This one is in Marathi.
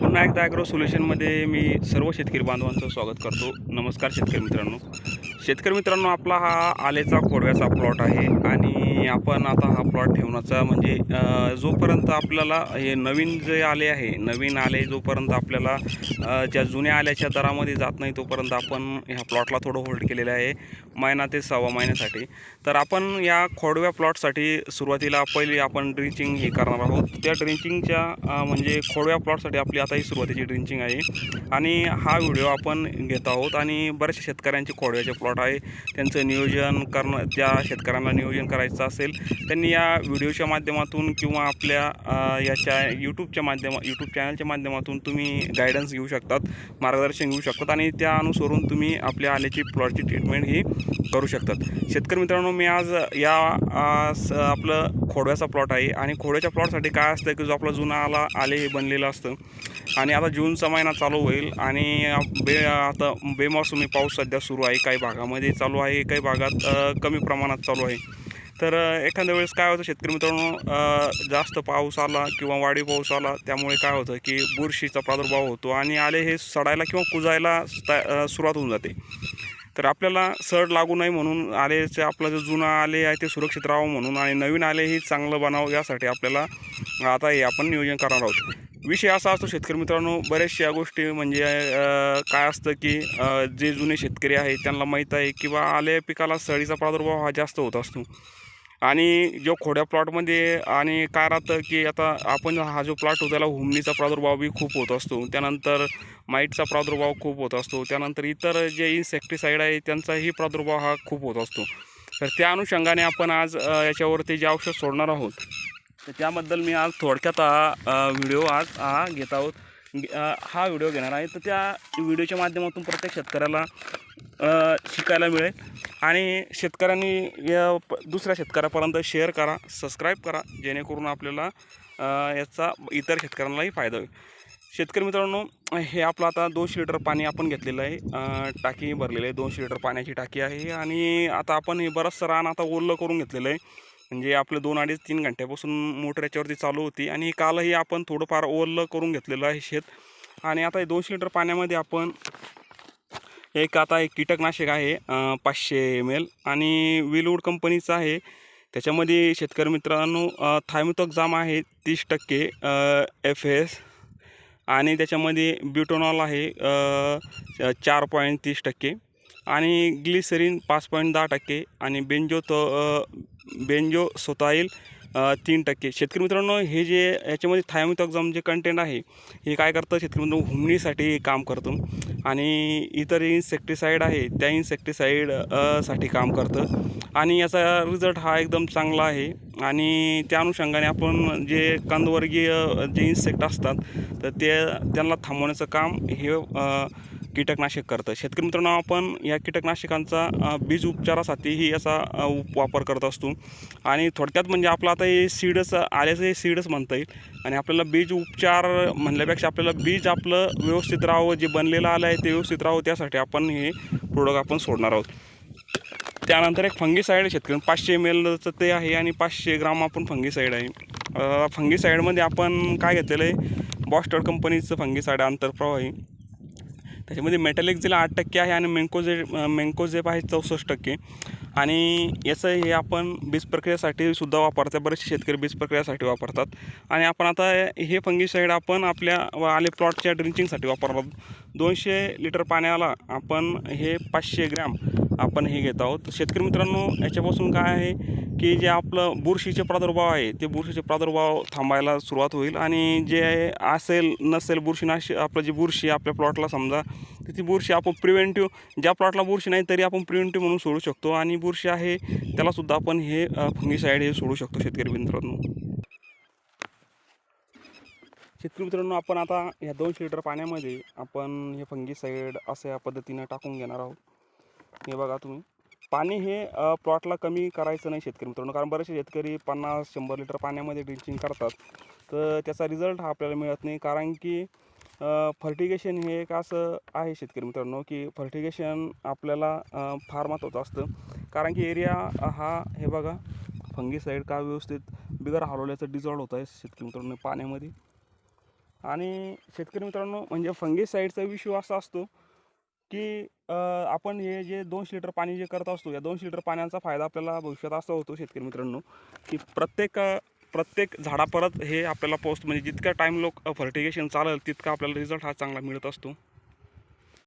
पुन्हा एकदा ॲग्रो सोल्युशनमध्ये मी सर्व शेतकरी बांधवांचं स्वागत करतो. नमस्कार शेतकरी मित्रांनो. शेतकरी मित्रांनो आपला हा आलेचा खोडव्याचा प्लॉट आहे आणि आपण आता हा प्लॉट ठेवण्याचा म्हणजे जोपर्यंत आपल्याला हे नवीन जे आले आहे नवीन आले जोपर्यंत आपल्याला ज्या जुन्या आल्याच्या दरामध्ये जात नाही तोपर्यंत आपण ह्या प्लॉटला थोडं होल्ड केलेलं आहे महिना ते सव्वा महिन्यासाठी. तर आपण या खोडव्या प्लॉटसाठी सुरुवातीला पहिली आपण ड्रिंचिंग हे करणार आहोत. त्या ड्रिंचिंगच्या म्हणजे खोडव्या प्लॉटसाठी आपली आता ही सुरुवातीची ड्रिंचिंग आहे. आणि हा व्हिडिओ आपण घेत आहोत आणि बऱ्याचशा शेतकऱ्यांचे खोडव्याचे प्लॉट आहे. त्यांचं नियोजन करणं ज्या शेतकऱ्यांना नियोजन करायचं असेल त्यांनी या व्हिडिओच्या माध्यमातून किंवा आपल्या याच्या यूट्यूबच्या माध्यमा यूट्यूब चॅनलच्या माध्यमातून तुम्ही गायडन्स घेऊ शकतात मार्गदर्शन घेऊ शकतात आणि त्या अनुसरून तुम्ही आपल्या आल्याची प्लॉटची ट्रीटमेंट ही करू शकतात. शेतकरी मित्रांनो मी आज या स- आपलं खोडव्याचा प्लॉट आहे आणि खोड्याच्या प्लॉटसाठी काय असतं की जो आपला जुना आला आले हे बनलेलं असतं. आणि आता जूनचा महिना चालू होईल आणि बे आता बेमोसमी पाऊस सध्या सुरू आहे. काही भागामध्ये चालू आहे काही भागात कमी प्रमाणात चालू आहे. तर एखाद्या वेळेस काय होतं शेतकरी मित्रांनो जास्त पाऊस आला किंवा वाढी पाऊस आला त्यामुळे काय होतं की बुरशीचा प्रादुर्भाव होतो आणि आले हे सडायला किंवा कुजायला सुरुवात होऊन जाते. तर आपल्याला सड लागू नये म्हणून आलेचे आपलं जे जुनं आले आहे ते सुरक्षित राहावं म्हणून आणि नवीन आले हे चांगलं बनावं यासाठी आपल्याला आता हे आपण नियोजन करणार आहोत. विषय असा असतो शेतकरी मित्रांनो बऱ्याचशा या गोष्टी म्हणजे काय असतं की जे जुने शेतकरी आहेत त्यांना माहीत आहे किंवा आले पिकाला सडीचा प्रादुर्भाव हा जास्त होत असतो. आणि जो खोड्या प्लॉटमध्ये आणि काय राहतं की आता आपण हा जो प्लॉट होतो त्याला हुमणीचा प्रादुर्भाव बी खूप होत असतो. त्यानंतर माईटचा प्रादुर्भाव खूप होत असतो. त्यानंतर इतर जे इन्सेक्टिसाईड आहे त्यांचाही प्रादुर्भाव हा खूप होत असतो. तर त्या अनुषंगाने आपण आज याच्यावरती जे औषध सोडणार आहोत तर त्याबद्दल मी आज थोडक्यात हा व्हिडिओ आज हा घेत आहोत. हा व्हिडिओ घेणार आहे. तर त्या व्हिडिओच्या माध्यमातून प्रत्येक शेतकऱ्याला शिकायला मिळेल. आणि शेतकऱ्यांनी या प- दुसऱ्या शेतकऱ्यापर्यंत शेअर करा सबस्क्राईब करा जेणेकरून आपल्याला याचा इतर शेतकऱ्यांनाही फायदा होईल. शेतकरी मित्रांनो हे आपलं आता दोनशे लिटर पाणी आपण घेतलेलं आहे. टाकी भरलेली आहे. दोनशे लिटर पाण्याची टाकी आहे. आणि आता आपण हे बरंचसं रान आता ओल्लं करून घेतलेलं आहे. म्हणजे आपलं दोन अडीच तीन घंट्यापासून मोटर याच्यावरती चालू होती. आणि कालही आपण थोडंफार ओल्लं करून घेतलेलं आहे शेत. आणि आता हे दोनशे लिटर पाण्यामध्ये आपण एक आता एक कीटकनाशक आहे पाचशे एम एल आणि विलवूड कंपनीचं आहे. त्याच्यामध्ये शेतकरी मित्रांनो थायमिथॉक जाम आहे तीस टक्के एफ एस आणि त्याच्यामध्ये ब्युटोनॉल आहे चार पॉईंट तीस टक्के आणि ग्लिसरीन पाच पॉईंट दहा टक्के आणि बेंजो तो बेंजो सोताईल तीन टक्के. शेतकरी मित्रांनो हे जे याच्यामध्ये थायमिथॉक्झाम जे कंटेंट आहे हे काय करतं? शेतकरी मित्रांनो हुमणीसाठी काम करतो. आणि इतर इन्सेक्टिसाईड आहे त्या इन्सेक्टिसाईडसाठी काम करतं. आणि याचा रिझल्ट हा एकदम चांगला आहे. आणि त्या अनुषंगाने आपण जे कंदवर्गीय जे इन्सेक्ट असतात तर ते त्यांना थांबवण्याचं काम हे कीटकनाशक करतं. शेतकरी मित्रांनो आपण या कीटकनाशकांचा बीज उपचारासाठीही याचा उप- वापर करत असतो. आणि थोडक्यात म्हणजे आपलं आता हे सीडच आल्याचं हे सीडच म्हणता येईल. आणि आपल्याला बीज उपचार म्हणल्यापेक्षा आपल्याला बीज आपलं व्यवस्थित राहावं जे बनलेलं आलं आहे ते व्यवस्थित राहावं त्यासाठी आपण हे प्रोडक्ट आपण सोडणार आहोत. त्यानंतर एक फंगीसाईड शेतकरी. पाचशे एम एलचं ते आहे आणि पाचशे ग्राम आपण फंगीसाईड आहे. फंगीसाईडमध्ये आपण काय घेतलेलं आहे? बॉस्टर कंपनीचं फंगीसाईड आंतरप्रवाही त्याच्यामध्ये मेटॅलिक जिला आठ टक्के आहे आणि मेंकोजे मेंकोजेप आहे चौसष्ट टक्के. आणि याचं हे आपण बीज प्रक्रियेसाठी सुद्धा वापरतात बरेचसे शेतकरी बीज प्रक्रियेसाठी वापरतात. आणि आपण आता हे फंगीसाईड आपण आपल्या व आले प्लॉटच्या ड्रिंचिंगसाठी वापरतात. दोनशे लिटर पाण्याला आपण हे पाचशे ग्रॅम आपण हे घेत आहोत. शेतकरी मित्रांनो याच्यापासून काय आहे की जे आपलं बुरशीचे प्रादुर्भाव आहे ते बुरशीचे प्रादुर्भाव थांबायला सुरुवात होईल. आणि जे असेल नसेल बुरशीनाश आपलं जी बुरशी आपल्या प्लॉटला समजा तिथे बुरशी आपण प्रिव्हेंटिव्ह ज्या प्लॉटला बुरशी नाही तरी आपण प्रिव्हेंटिव्ह म्हणून सोडू शकतो. आणि बुरशी आहे त्यालासुद्धा आपण हे फंगीसाईड हे सोडू शकतो शेतकरी मित्रांनो. शेतकरी मित्रांनो आपण आता ह्या दोनशे लिटर पाण्यामध्ये आपण हे फंगीसाईड या पद्धतीनं टाकून घेणार आहोत. हे बघा तुम्ही. पाणी हे प्लॉटला कमी करायचं नाही शेतकरी मित्रांनो कारण बरेचसे शेतकरी पन्नास शंभर लिटर पाण्यामध्ये ड्रिंचिंग करतात. तर त्याचा रिझल्ट हा आपल्याला मिळत नाही कारण की फर्टिगेशन हे एक असं आहे शेतकरी मित्रांनो की फर्टिगेशन आपल्याला फार महत्त्वाचं असतं. कारण की एरिया हा हे बघा फंगीसाईड का व्यवस्थित बिगर हलवल्याचं डिझॉल्व होत आहे शेतकरी मित्रांनो पाण्यामध्ये. आणि शेतकरी मित्रांनो म्हणजे फंगीसाईडचा विषय असा असतो की आपण हे जे दोनशे लिटर पाणी जे करत असतो या दोनशे लिटर पाण्याचा फायदा आपल्याला भविष्यात असा होतो शेतकरी मित्रांनो की प्रत्येक प्रत्येक झाडापरत हे आपल्याला पोस्ट म्हणजे जितका टाईम लोक फर्टिगेशन चालेल तितका आपल्याला रिझल्ट हा चांगला मिळत असतो.